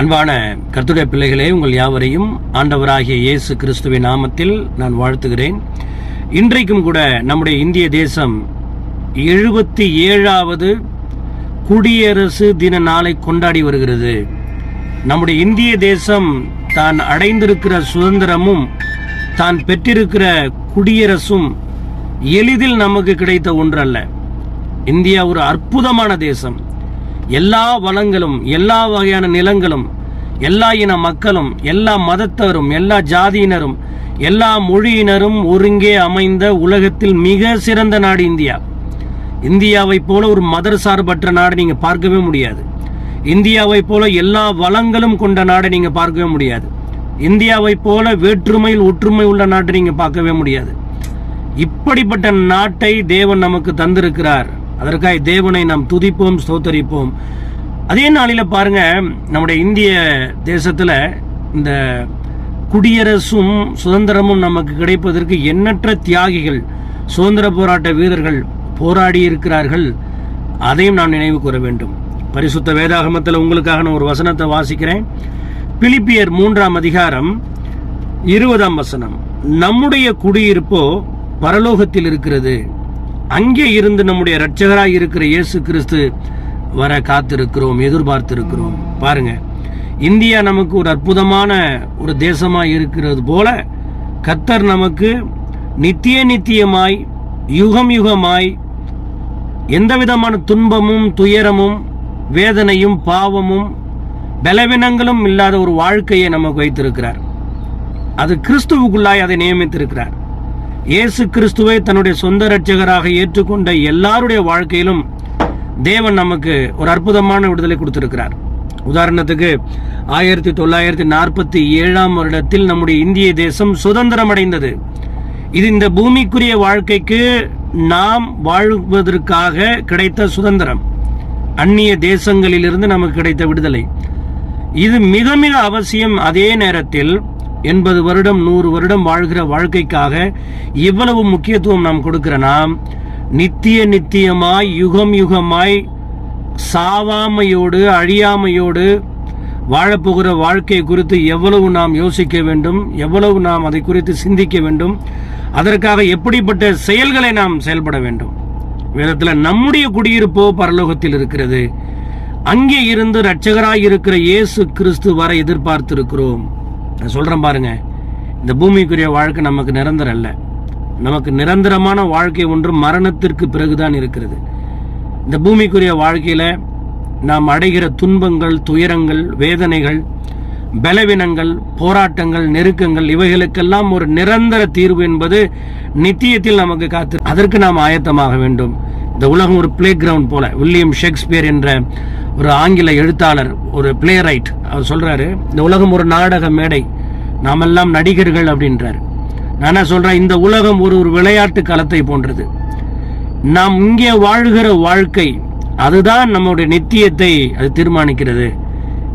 அன்பான கர்த்துடைய பிள்ளைகளே உங்கள் யாவரையும் ஆண்டவராகிய இயேசு கிறிஸ்துவின் நாமத்தில் நான் வாழ்த்துகிறேன். இன்றைக்கும் கூட நம்முடைய இந்திய தேசம் எழுபத்தி ஏழாவது குடியரசு தின நாளை கொண்டாடி வருகிறது. நம்முடைய இந்திய தேசம் தான் அடைந்திருக்கிற சுதந்திரமும் தான் பெற்றிருக்கிற குடியரசும் எளிதில் நமக்கு கிடைத்த ஒன்றல்ல. இந்தியா ஒரு அற்புதமான தேசம். எல்லா வளங்களும் எல்லா வகையான நிலங்களும் எல்லா இன மக்களும் எல்லா மதத்தவரும் எல்லா ஜாதியினரும் எல்லா மொழியினரும் ஒருங்கே அமைந்த உலகத்தில் மிக சிறந்த நாடு இந்தியா. இந்தியாவை போல ஒரு மதர் சார்பற்ற நாடு நீங்க பார்க்கவே முடியாது. இந்தியாவை போல எல்லா வளங்களும் கொண்ட நாடை நீங்க பார்க்கவே முடியாது. இந்தியாவை போல வேற்றுமையில் ஒற்றுமை உள்ள நாட்டை நீங்க பார்க்கவே முடியாது. இப்படிப்பட்ட நாட்டை தேவன் நமக்கு தந்திருக்கிறார். அதற்காக தேவனை நாம் துதிப்போம் ஸ்தோத்தரிப்போம். அதே நாளில் பாருங்க நம்முடைய இந்திய தேசத்தில் இந்த குடியரசும் சுதந்திரமும் நமக்கு கிடைப்பதற்கு எண்ணற்ற தியாகிகள் சுதந்திர போராட்ட வீரர்கள் போராடி இருக்கிறார்கள். அதையும் நான் நினைவு கூற வேண்டும். பரிசுத்த வேதாகமத்தில் உங்களுக்காக நான் ஒரு வசனத்தை வாசிக்கிறேன். பிலிப்பியர் மூன்றாம் அதிகாரம் இருபதாம் வசனம். நம்முடைய குடியிருப்போ பரலோகத்தில் இருக்கிறது. அங்கே இருந்து நம்முடைய இரட்சகராய் இருக்கிற இயேசு கிறிஸ்து வர காத்திருக்கிறோம் எதிர்பார்த்திருக்கிறோம். பாருங்க இந்தியா நமக்கு ஒரு அற்புதமான ஒரு தேசமாக இருக்கிறது போல கத்தர் நமக்கு நித்திய நித்தியமாய் யுகம் யுகமாய் எந்த விதமான துன்பமும் துயரமும் வேதனையும் பாவமும் பலவீனங்களும் இல்லாத ஒரு வாழ்க்கையை நமக்கு வைத்திருக்கிறார். அது கிறிஸ்துவுக்குள்ளாய் அதை நியமித்திருக்கிறார். இயேசு கிறிஸ்துவை தன்னுடைய சொந்த இரட்சகராக ஏற்றுக்கொண்ட எல்லாருடைய வாழ்க்கையிலும் தேவன் நமக்கு ஒரு அற்புதமான விடுதலை கொடுத்திருக்கிறார். உதாரணத்துக்கு ஆயிரத்தி தொள்ளாயிரத்தி நாற்பத்தி ஏழாம் வருடத்தில் நம்முடைய இந்திய தேசம் சுதந்திரம் அடைந்தது. இது இந்த பூமிக்குரிய வாழ்க்கைக்கு நாம் வாழ்வதற்காக கிடைத்த சுதந்திரம். அந்நிய தேசங்களிலிருந்து நமக்கு கிடைத்த விடுதலை. இது மிக மிக அவசியம் அதே நேரத்தில் எண்பது வருடம் நூறு வருடம் வாழ்கிற வாழ்க்கைக்காக இவ்வளவு முக்கியத்துவம் நாம் கொடுக்கிற நாம் நித்திய நித்தியமாய் யுகம் யுகமாய் சாவாமையோடு அழியாமையோடு வாழப்போகிற வாழ்க்கை குறித்து எவ்வளவு நாம் யோசிக்க வேண்டும் எவ்வளவு நாம் அதை குறித்து சிந்திக்க வேண்டும் அதற்காக எப்படிப்பட்ட செயல்களை நாம் செயல்பட வேண்டும். வேதத்தில் நம்முடைய குடியிருப்போ பரலோகத்தில் இருக்கிறது. அங்கே இருந்து இரட்சகராய் இருக்கிற இயேசு கிறிஸ்து வர எதிர்பார்த்திருக்கிறோம். நான் சொல்கிறேன் பாருங்க. இந்த பூமிக்குரிய வாழ்க்கை நமக்கு நிரந்தரம் அல்ல. நமக்கு நிரந்தரமான வாழ்க்கை ஒன்று மரணத்திற்கு பிறகுதான் இருக்கிறது. இந்த பூமிக்குரிய வாழ்க்கையில் நாம் அடைகிற துன்பங்கள் துயரங்கள் வேதனைகள் பலவினங்கள் போராட்டங்கள் நெருக்கங்கள் இவைகளுக்கெல்லாம் ஒரு நிரந்தர தீர்வு என்பது நித்தியத்தில் நமக்கு காத்து அதற்கு நாம் ஆயத்தமாக வேண்டும். இந்த உலகம் ஒரு பிளே கிரவுண்ட் போல. வில்லியம் ஷேக்ஸ்பியர் என்ற ஒரு ஆங்கில எழுத்தாளர் ஒரு பிளே ரைட் அவர் சொல்கிறாரு இந்த உலகம் ஒரு நாடக மேடை நாமெல்லாம் நடிகர்கள் அப்படின்றார். நான் என்ன இந்த உலகம் ஒரு ஒரு விளையாட்டு களத்தை போன்றது. நாம் இங்கே வாழ்கிற வாழ்க்கை அதுதான் நம்முடைய நித்தியத்தை அது தீர்மானிக்கிறது.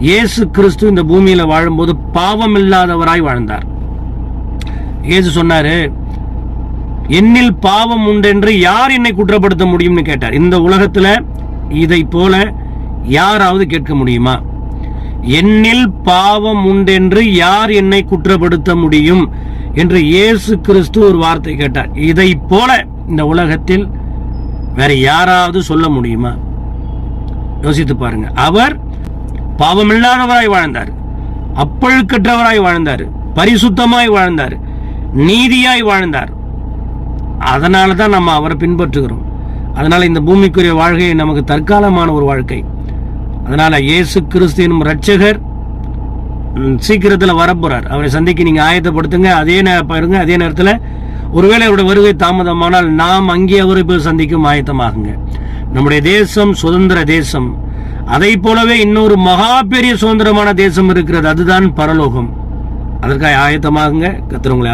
இயேசு கிறிஸ்து இந்த பூமியில் வாழும்போது பாவம் இல்லாதவராய் வாழ்ந்தார். இயேசு சொன்னாரு என்னில் பாவம் உண்டென்று யார் என்னை குற்றப்படுத்த முடியும்னு கேட்டார். இந்த உலகத்தில் இதை போல யாராவது கேட்க முடியுமா? என்னில் பாவம் உண்டென்று யார் என்னை குற்றப்படுத்த முடியும்? என்று இயேசு கிறிஸ்து ஒரு வார்த்தை கேட்டார். இதை போல இந்த உலகத்தில் வேற யாராவது சொல்ல முடியுமா? யோசித்து பாருங்க. அவர் பாவமில்லாதவராய் வாழ்ந்தார். அப்பழுக்கற்றவராய் வாழ்ந்தார். பரிசுத்தமாய் வாழ்ந்தார். நீதியாய் வாழ்ந்தார். அதனால தான் நம்ம அவரை பின்பற்றுகிறோம். அதனால் இந்த பூமிக்குரிய வாழ்க்கை நமக்கு தற்காலமான ஒரு வாழ்க்கை. அதனால் இயேசு கிறிஸ்து எனும் ரட்சகர் சீக்கிரத்தில் வரப்போகிறார் அவரை சந்திக்க நீங்கள் ஆயத்தப்படுத்துங்க. அதே நேரம் பாருங்க அதே நேரத்தில் ஒருவேளை அவருடைய வருகை தாமதமானால் நாம் அங்கே அவரை போய் சந்திக்கும் ஆயத்தமாகுங்க. நம்முடைய தேசம் சுதந்திர தேசம். அதை போலவே இன்னொரு மகா பெரிய சுதந்திரமான தேசம் இருக்கிறது. அதுதான் பரலோகம். அதற்காக ஆயத்தமாகுங்க. கத்திரவங்களை உங்களை